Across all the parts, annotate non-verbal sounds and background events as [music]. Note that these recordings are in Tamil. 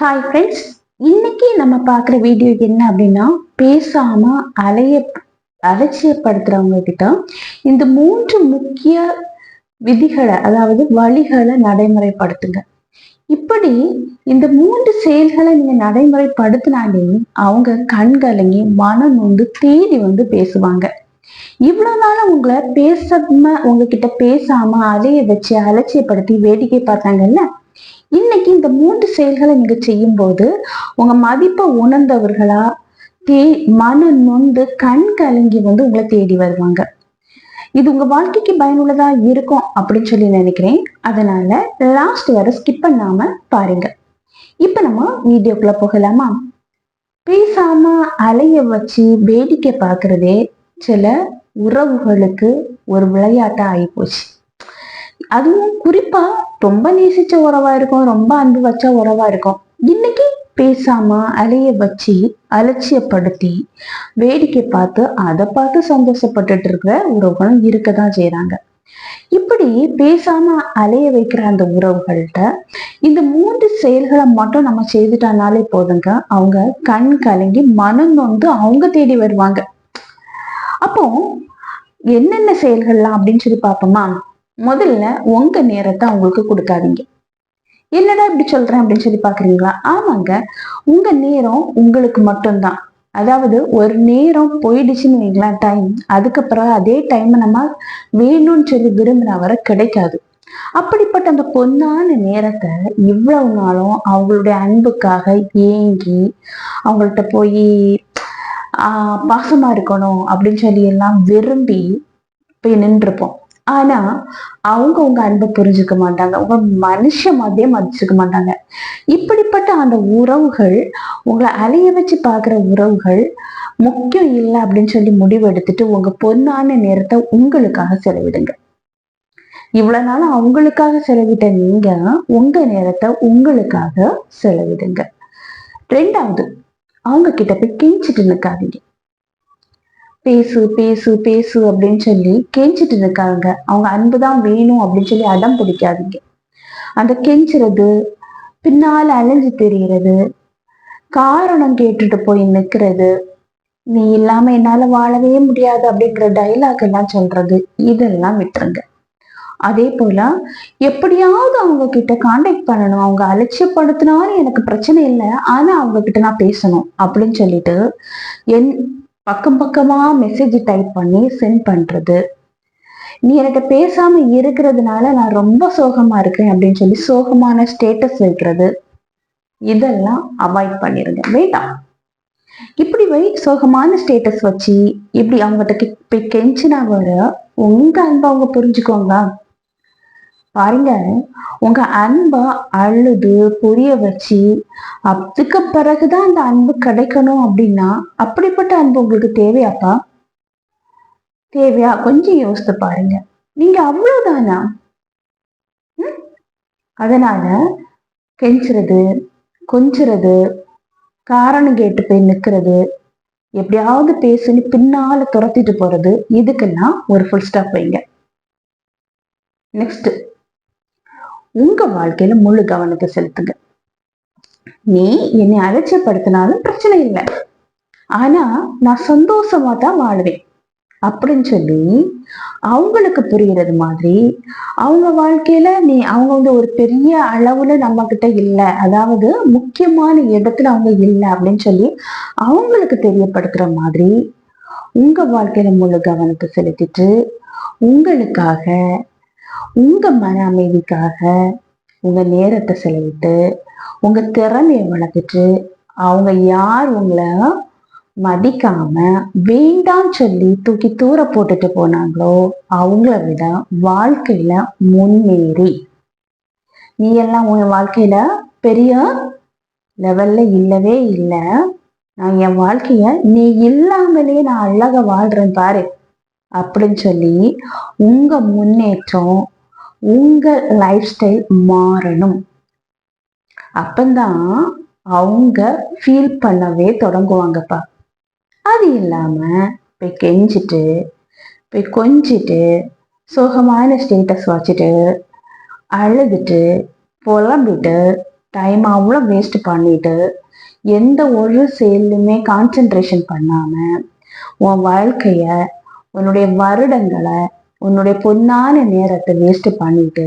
ஹாய் ஃப்ரெண்ட்ஸ் இன்னைக்கு நம்ம பார்க்குற வீடியோ என்ன அப்படின்னா பேசாம அலைய அலட்சியப்படுத்துறவங்க கிட்ட இந்த மூன்று முக்கிய விதிகளை அதாவது வழிகளை நடைமுறைப்படுத்துங்க. இப்படி இந்த மூன்று செயல்களை நீங்க நடைமுறைப்படுத்தினாலே அவங்க கண்கலங்கி மனம் வந்து தேடி வந்து பேசுவாங்க. இவ்வளவு நாள் உங்களை பேசாம உங்ககிட்ட பேசாம அலைய வச்சு அலட்சியப்படுத்தி வேடிக்கை பார்த்தாங்கல்ல? இன்னைக்கு இந்த மூன்று செயல்களை நீங்க செய்யும் போது உங்க மதிப்பை உணர்ந்தவர்களா தே மன நொந்து கண் கலங்கி வந்து உங்களை தேடி வருவாங்க. இது உங்க வாழ்க்கைக்கு பயனுள்ளதா இருக்கும் அப்படின்னு சொல்லி நினைக்கிறேன். அதனால லாஸ்ட் வரை ஸ்கிப் பண்ணாம பாருங்க. இப்ப நம்ம வீடியோக்குள்ள போகலாமா? பேசாம அலைய வச்சு வேடிக்கை பார்க்கறதே சில உறவுகளுக்கு ஒரு விளையாட்டா ஆயிப்போச்சு அதுவும் குறிப்பா ரொம்ப நேசிச்ச உறவா இருக்கும் ரொம்ப அன்பு வச்ச உறவா இருக்கும். இன்னைக்கு பேசாம அலைய வச்சு அலட்சியப்படுத்தி வேடிக்கை பார்த்து அதை பார்த்து சந்தோஷப்பட்டுட்டு இருக்கிற உறவுகளும் இருக்கதான் செய்யறாங்க இப்படி பேசாம அலைய வைக்கிற அந்த உறவுகள்கிட்ட இந்த மூன்று செயல்களை மட்டும் நம்ம செய்துட்டானாலே போதுங்க அவங்க கண் கலங்கி மனம் நொந்து அவங்க தேடி வருவாங்க. அப்போ என்னென்ன செயல்கள்லாம் அப்படின்னு சொல்லி பார்ப்போமா? முதல்ல உங்க நேரத்தை அவங்களுக்கு கொடுக்காதீங்க. என்னடா இப்படி சொல்றேன் அப்படின்னு சொல்லி பாக்குறீங்களா ஆமாங்க. உங்க நேரம் உங்களுக்கு மட்டும்தான். அதாவது ஒரு நேரம் போயிடுச்சுன்னு வைங்களேன் டைம் அதுக்கப்புறம் அதே டைம் நம்ம வேணும்னு சொல்லி விரும்பின வர கிடைக்காது. அப்படிப்பட்ட அந்த பொன்னான நேரத்தை இவ்வளவு நாளும் அவங்களுடைய அன்புக்காக ஏங்கி அவங்கள்ட்ட போய் ஆஹ் பாசமா இருக்கணும் அப்படின்னு சொல்லி எல்லாம் விரும்பி போய் நின்றுப்போம் ஆனா அவங்க உங்க அன்பை புரிஞ்சுக்க மாட்டாங்க. உங்க மனுஷ மாதிரியே மதிச்சுக்க மாட்டாங்க. இப்படிப்பட்ட அந்த உறவுகள் உங்களை அலைய வச்சு பாக்குற உறவுகள் முக்கியம் இல்லை அப்படின்னு சொல்லி முடிவு எடுத்துட்டு உங்க பொண்ணான நேரத்தை உங்களுக்காக செலவிடுங்க. இவ்வளவு நாள் அவங்களுக்காக செலவிட்ட நீங்க உங்க நேரத்தை உங்களுக்காக செலவிடுங்க. ரெண்டாவது அவங்க கிட்ட போய் கெஞ்சிட்டு நிற்காதீங்க பேசு பேசு பேசு அப்படின்னு சொல்லி கெஞ்சிட்டு இருக்காங்க. அவங்க அன்பு தான் வேணும் அப்படின்னு சொல்லி அடம் பிடிக்காதீங்க. அந்த கெஞ்சுறது பின்னால அலைஞ்சு தெரியறது காரணம் கேட்டுட்டு போய் நிக்கிறது நீ இல்லாம என்னால வாழவே முடியாது அப்படிங்கிற டைலாக் எல்லாம் சொல்றது இதெல்லாம் விட்டுருங்க. அதே போல எப்படியாவது அவங்க கிட்ட கான்டாக்ட் பண்ணணும். அவங்க அலட்சியப்படுத்தினாலும் எனக்கு பிரச்சனை இல்லை. ஆனா அவங்க கிட்ட நான் பேசணும் அப்படின்னு சொல்லிட்டு என் பக்கம் பக்கமா மெசேஜ் டைப் பண்ணி சென்ட் பண்றது. நீ என்கிட்ட பேசாம இருக்கிறதுனால நான் ரொம்ப சோகமா இருக்கேன் அப்படின்னு சொல்லி சோகமான ஸ்டேட்டஸ் வைக்கிறது. இதெல்லாம் அவாய்ட் பண்ணிருங்க. வேண்டாம் இப்படி வை சோகமான ஸ்டேட்டஸ் வச்சு இப்படி அவங்ககிட்ட போய் கெஞ்சினா வர உங்க அன்பை அவங்க புரிஞ்சுக்கோங்க. பாருங்க. உங்க அன்பை அழுது புரிய வச்சு அதுக்கு பிறகுதான் அந்த அன்பு கிடைக்கணும் அப்படின்னா அப்படிப்பட்ட அன்பு உங்களுக்கு தேவையாப்பா? தேவையா? கொஞ்சம் யோசித்து பாருங்க. நீங்க அவ்வளவுதானா? அதனால கெஞ்சுறது கொஞ்சுறது காரணம் கேட்டு போய் நிக்கிறது எப்படியாவது பேசுன்னு பின்னால துரத்திட்டு போறது இதுக்கெல்லாம் ஒரு ஃபுல் ஸ்டாப் வைங்க. நெக்ஸ்ட் உங்க வாழ்க்கையில முழு கவனத்தை செலுத்துங்க. நீ என்னை அலட்சியப்படுத்தினாலும் பிரச்சனை இல்லை. ஆனா நான் சந்தோஷமா தான் வாழ்வேன். அப்படின்னு சொல்லி அவங்களுக்கு புரியறது மாதிரி அவங்க வாழ்க்கையில நீ அவங்க வந்து ஒரு பெரிய அளவுல நம்ம கிட்ட இல்லை. அதாவது முக்கியமான இடத்துல அவங்க இல்லை அப்படின்னு சொல்லி அவங்களுக்கு தெரியப்படுத்துற மாதிரி உங்க வாழ்க்கையில முழு கவனத்தை செலுத்திட்டு உங்களுக்காக உங்க மன அமைதிக்காக உங்க நேரத்தை செலவிட்டு உங்க திறமையை வளர்த்துட்டு அவங்க யார் உங்களை மதிக்காம வேண்டாம் சொல்லி தூக்கி தூர போட்டுட்டு போனாங்களோ அவங்கள விட வாழ்க்கையில முன்னேறி. நீ எல்லாம் உன் வாழ்க்கையில பெரிய லெவல்ல இல்லவே இல்லை. நான் என் வாழ்க்கைய நீ இல்லாமலே நான் அழகா வாழ்றேன் பாரு. அப்படின்னு சொல்லி உங்க முன்னேற்றம் உங்கள் லைஃப் ஸ்டைல் மாறணும். அப்பந்தான் அவங்க ஃபீல் பண்ணவே தொடங்குவாங்கப்பா. அது இல்லாமல் போய் கெஞ்சிட்டு போய் கொஞ்சிட்டு சோகமான ஸ்டேட்டஸ் வச்சுட்டு அழுதுட்டு புலம்பிட்டு டைம் அவ்வளோ வேஸ்ட் பண்ணிட்டு எந்த ஒரு செயலுமே கான்சென்ட்ரேஷன் பண்ணாமல் உன் வாழ்க்கையை உன்னுடைய வருடங்களை உன்னுடைய பொன்னான நேரத்தை வேஸ்ட் பண்ணிட்டு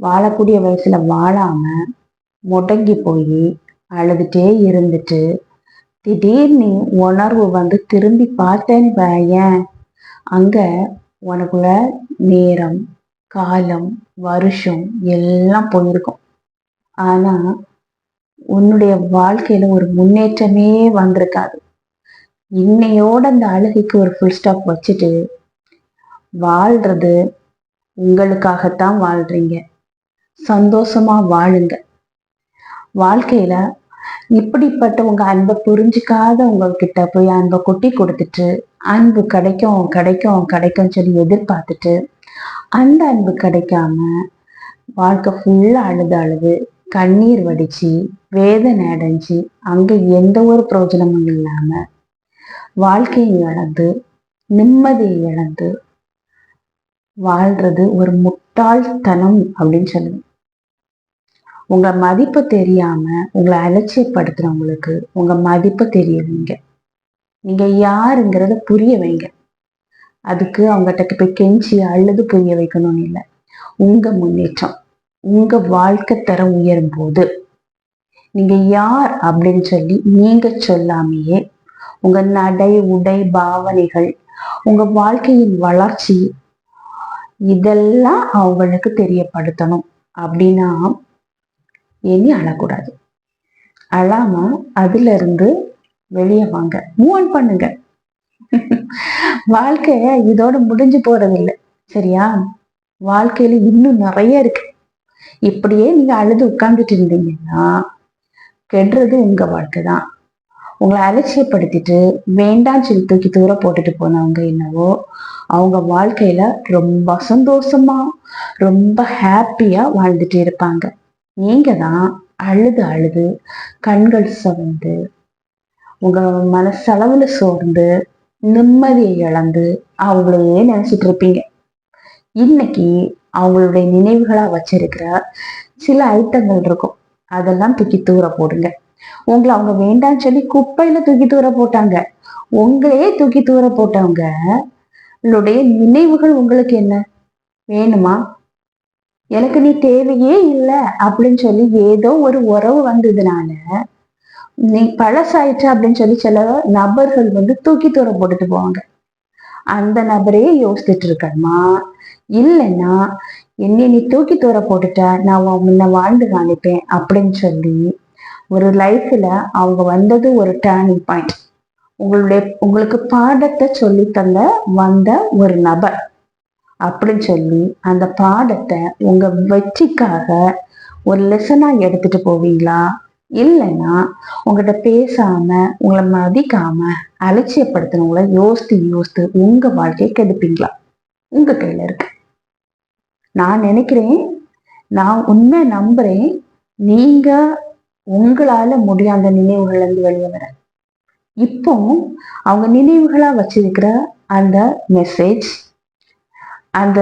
வாழக்கூடிய வயசுல வாழாம முடங்கி போய் அழுதுட்டே இருந்துட்டு திடீர்னு உணர்வு வந்து திரும்பி பார்த்தேன்னு பையன். அங்க உனக்குள்ள நேரம் காலம் வருஷம் எல்லாம் போயிருக்கும். ஆனா உன்னுடைய வாழ்க்கையில ஒரு முன்னேற்றமே வந்திருக்காது. இன்னையோட அந்த அழுகைக்கு ஒரு ஃபுல் ஸ்டாப் வச்சுட்டு வாழ்றது உங்களுக்காகத்தான் வாழ்றீங்க. சந்தோஷமா வாழுங்க. வாழ்க்கையில இப்படிப்பட்ட உங்க அன்பை புரிஞ்சுக்காத உங்ககிட்ட போய் அன்பை கொட்டி கொடுத்துட்டு அன்பு கிடைக்கும் கிடைக்கும் கிடைக்கும் சொல்லி எதிர்பார்த்துட்டு அந்த அன்பு கிடைக்காம வாழ்க்கை ஃபுல்லா அழுது அழுது கண்ணீர் வடிச்சு வேதனை அடைஞ்சு அங்க எந்த ஒரு பிரயோஜனமும் இல்லாம வாழ்க்கையை இழந்து நிம்மதியை இழந்து வாழ்றது ஒரு முட்டாள்தனம் அப்படின்னு சொல்லுவேன் உங்க மதிப்பு தெரியாம உங்களை அலட்சியப்படுத்துறவங்களுக்கு உங்க மதிப்பு தெரிய வைங்க நீங்க யாருங்கிறத புரிய வைங்க. அதுக்கு அவங்ககிட்ட போய் கெஞ்சி அழுது புரிய வைக்கணும்னு இல்லை. உங்க முன்னேற்றம் உங்க வாழ்க்கை தரம் உயரும் போது. நீங்க யார் அப்படின்னு சொல்லி நீங்க சொல்லாமையே உங்க நடை உடை பாவனைகள் உங்க வாழ்க்கையின் வளர்ச்சி இதெல்லாம் அவங்களுக்கு தெரியப்படுத்தணும். அப்படின்னா இனி அழக்கூடாது. அழாம அதுல இருந்து வெளியே வாங்க. மூவ் ஆன் பண்ணுங்க. [laughs] வாழ்க்கை இதோட முடிஞ்சு போறதில்லை. சரியா? வாழ்க்கையில இன்னும் நிறைய இருக்கு. இப்படியே நீங்க அழுது உட்கார்ந்துட்டு இருந்தீங்கன்னா கெடுறது உங்க வாழ்க்கை தான் உங்களை அலட்சியப்படுத்திட்டு வேண்டாம் சொல்லி தூக்கி தூர போட்டுட்டு போனவங்க என்னவோ அவங்க வாழ்க்கையில ரொம்ப சந்தோஷமா ரொம்ப ஹாப்பியா வாழ்ந்துட்டு இருப்பாங்க. நீங்க தான் அழுது அழுது கண்கள் சவந்து உங்க மனசளவுல சோர்ந்து நிம்மதியை இழந்து அவங்களையே நினைச்சிட்டு இருப்பீங்க. இன்னைக்கு அவங்களுடைய நினைவுகளா வச்சிருக்கிற சில ஐட்டங்கள் இருக்கும். அதெல்லாம் தூக்கி தூர போடுங்க. உங்களை அவங்க வேண்டாம்னு சொல்லி குப்பையில தூக்கி தூர போட்டாங்க. உங்களையே தூக்கி தூர போட்டவங்க உங்களுடைய நினைவுகள் உங்களுக்கு என்ன? வேணுமா? எனக்கு நீ தேவையே இல்லை அப்படின்னு சொல்லி ஏதோ ஒரு உறவு வந்ததுனால நீ பழசாயிட்ட அப்படின்னு சொல்லி சில நபர்கள் வந்து தூக்கி தூர போட்டுட்டு போவாங்க. அந்த நபரே யோசிச்சுட்டு இருக்கணுமா இல்லைன்னா என்னை நீ தூக்கி தூர போட்டுட்ட நான் முன்ன வாழ்ந்து காணிப்பேன் அப்படின்னு சொல்லி ஒரு லைஃப்ல அவங்க வந்தது ஒரு டேர்னிங் பாயிண்ட் உங்களுடைய உங்களுக்கு பாடத்தை சொல்லி தந்த வந்த ஒரு நபர். அப்படின்னு சொல்லி அந்த பாடத்தை உங்க வெற்றிக்காக ஒரு லெசனா எடுத்துட்டு போவீங்களா? இல்லைன்னா உங்கள்கிட்ட பேசாம உங்களை மதிக்காம அலட்சியப்படுத்தினவங்கள யோசித்து யோசித்து உங்க வாழ்க்கையை கெடுப்பீங்களா? உங்க கையில இருக்கு. நான் நினைக்கிறேன் நான் உண்மை நம்புறேன் நீங்க உங்களால முடியாத நினைவுகள்ல இருந்து வெளியே வர இப்போ அவங்க நினைவுகளா வச்சிருக்கிற அந்த மெசேஜ் அந்த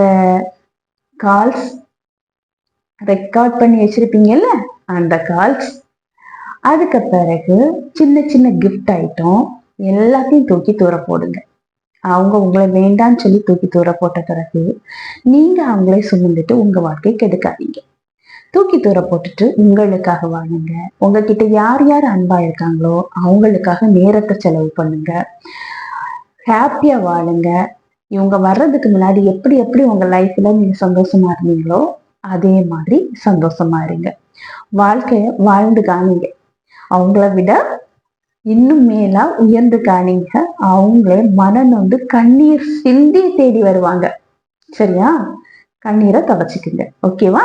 கால்ஸ் ரெக்கார்ட் பண்ணி வச்சிருப்பீங்கல்ல அந்த கால்ஸ் அதுக்கு பிறகு சின்ன சின்ன கிஃப்ட் ஐட்டம் எல்லாத்தையும் தூக்கி தூர போடுங்க. அவங்க உங்களை வேண்டான்னு சொல்லி தூக்கி தூர போட்ட பிறகு நீங்க அவங்களே சுமந்துட்டு உங்க வாழ்க்கை கெடுக்காதீங்க. தூக்கி தூர போட்டுட்டு உங்களுக்காக வாழுங்க. உங்ககிட்ட யார் யார் அன்பா இருக்காங்களோ அவங்களுக்காக நேரத்தை செலவு பண்ணுங்க. ஹாப்பியா வாழுங்க. இவங்க வர்றதுக்கு முன்னாடி எப்படி எப்படி உங்க லைஃப்ல நீங்க சந்தோஷமா இருந்தீங்களோ அதே மாதிரி சந்தோஷமா இருங்க. வாழ்க்கைய வாழ்ந்து காணீங்க. அவங்கள விட இன்னும் மேலா உயர்ந்து காணீங்க. அவங்களே மனம் வந்து கண்ணீர் சிந்தி தேடி வருவாங்க. சரியா? கண்ணீரை துவச்சிக்குங்க ஓகேவா